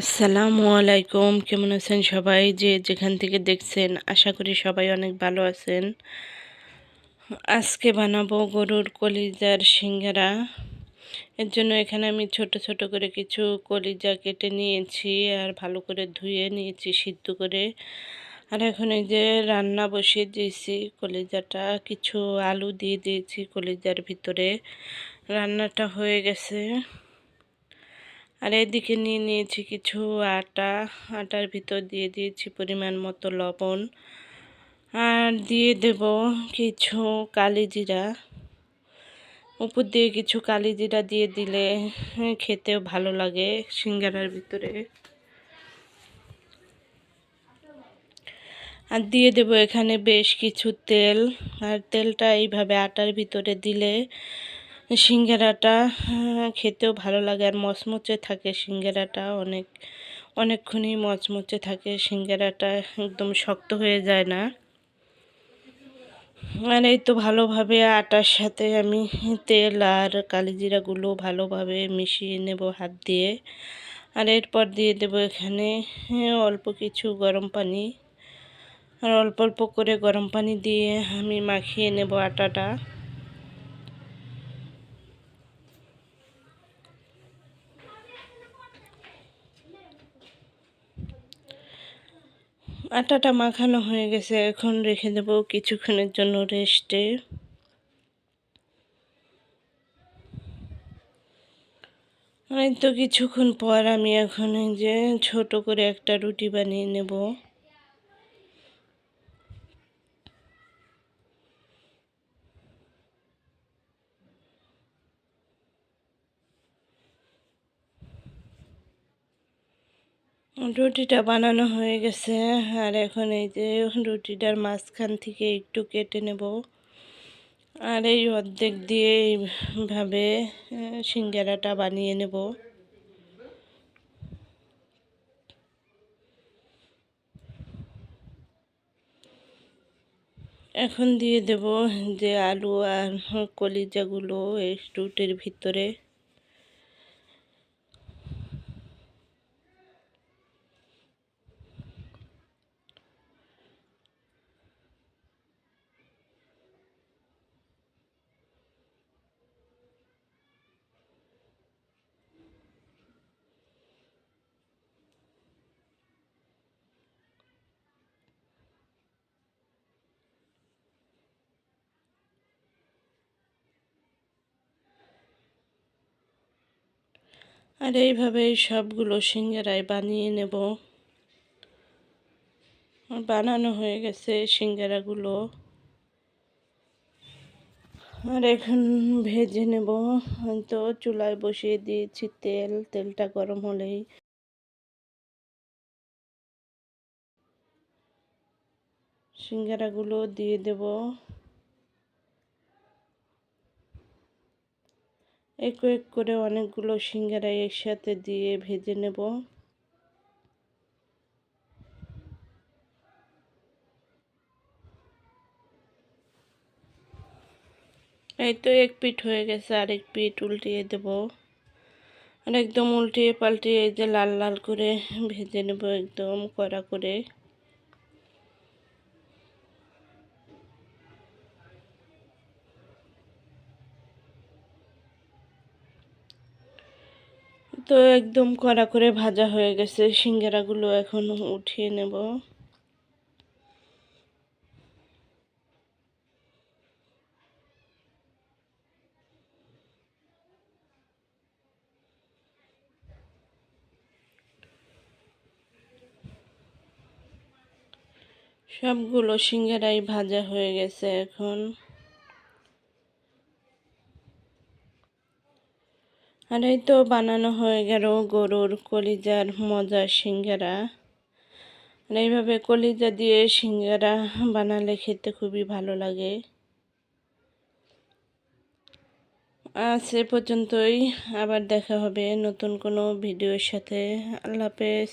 আসসালামু আলাইকুম, কেমন আছেন সবাই? যে যেখান থেকে দেখছেন, আশা করি সবাই অনেক ভালো আছেন। আজকে বানাবো গরুর কলিজার সিঙ্গারা। এর জন্য এখানে আমি ছোট ছোট করে কিছু কলিজা কেটে নিয়েছি আর ভালো করে ধুয়ে নিয়েছি, সিদ্ধ করে। আর এখন এই যে রান্না বসিয়ে দিয়েছি কলিজাটা, কিছু আলু দিয়ে দিয়েছি কলিজার ভিতরে। রান্নাটা হয়ে গেছে। আর এদিকে নিয়ে নিয়েছি কিছু আটা। আটার ভিতর দিয়ে দিয়েছি পরিমাণ মতো লবণ। আর দিয়ে দেব কিছু কালি জিরা। উপর দিয়ে কিছু কালি জিরা দিয়ে দিলে খেতেও ভালো লাগে সিঙ্গারার ভিতরে। আর দিয়ে দেব এখানে বেশ কিছু তেল। আর তেলটা এইভাবে আটার ভিতরে দিলে সিঙ্গারাটা খেতেও ভালো লাগে। আর মচমচে থাকে সিঙ্গারাটা, অনেক, অনেকক্ষণই মচমচে থাকে। সিঙ্গারাটা একদম শক্ত হয়ে যায় না। আর এই তো ভালোভাবে আটার সাথে আমি তেল আর কালিজিরাগুলো ভালোভাবে মিশিয়ে নেব হাত দিয়ে। আর এরপর দিয়ে দেব এখানে অল্প কিছু গরম পানি। আর অল্প অল্প করে গরম পানি দিয়ে আমি মাখিয়ে নেব আটাটা। আটাটা মাখানো হয়ে গেছে, এখন রেখে দেব কিছুক্ষণের জন্য রেস্টে। এই তো কিছুক্ষণ পর আমি এখন যে ছোট করে একটা রুটি বানিয়ে নেব। রুটিটা বানানো হয়ে গেছে, আর এখন এই যে রুটিটার মাঝখান থেকে একটু কেটে নেব। আর এই অর্ধেক দিয়ে এইভাবে সিঙ্গারাটা বানিয়ে নেব। এখন দিয়ে দেব যে আলু আর কলিজাগুলো এই রুটির ভিতরে। আর এইভাবে সবগুলো সিঙ্গারায় বানিয়ে নেব। বানানো হয়ে গেছে সিঙ্গারাগুলো। আর এখন ভেজে নেব। তো চুলায় বসিয়ে দিয়েছি তেল, তেলটা গরম হলেই। সিঙ্গারাগুলো দিয়ে দেব। এক এক করে অনেকগুলো সিঙ্গারা একসাথে দিয়ে ভেজে নেব। এই তো এক পিঠ হয়ে গেছে, আরেক পিঠ উল্টিয়ে দেব। আর একদম উল্টিয়ে পাল্টিয়ে এই যে লাল লাল করে ভেজে নেব একদম কড়া করে। তো একদম কড়া করে ভাজা হয়ে গেছে। সিঙ্গারাগুলো এখন উঠিয়ে নেব। সবগুলো সিঙ্গারাই ভাজা হয়ে গেছে এখন। আর এই তো বানানো হয়ে গেল গরুর কলিজার মজা সিঙ্গারা। আর এইভাবে কলিজা দিয়ে সিঙ্গারা বানালে খেতে খুবই ভালো লাগে। আজ এ পর্যন্তই, আবার দেখা হবে নতুন কোনো ভিডিওর সাথে। আল্লাহ হাফেজ।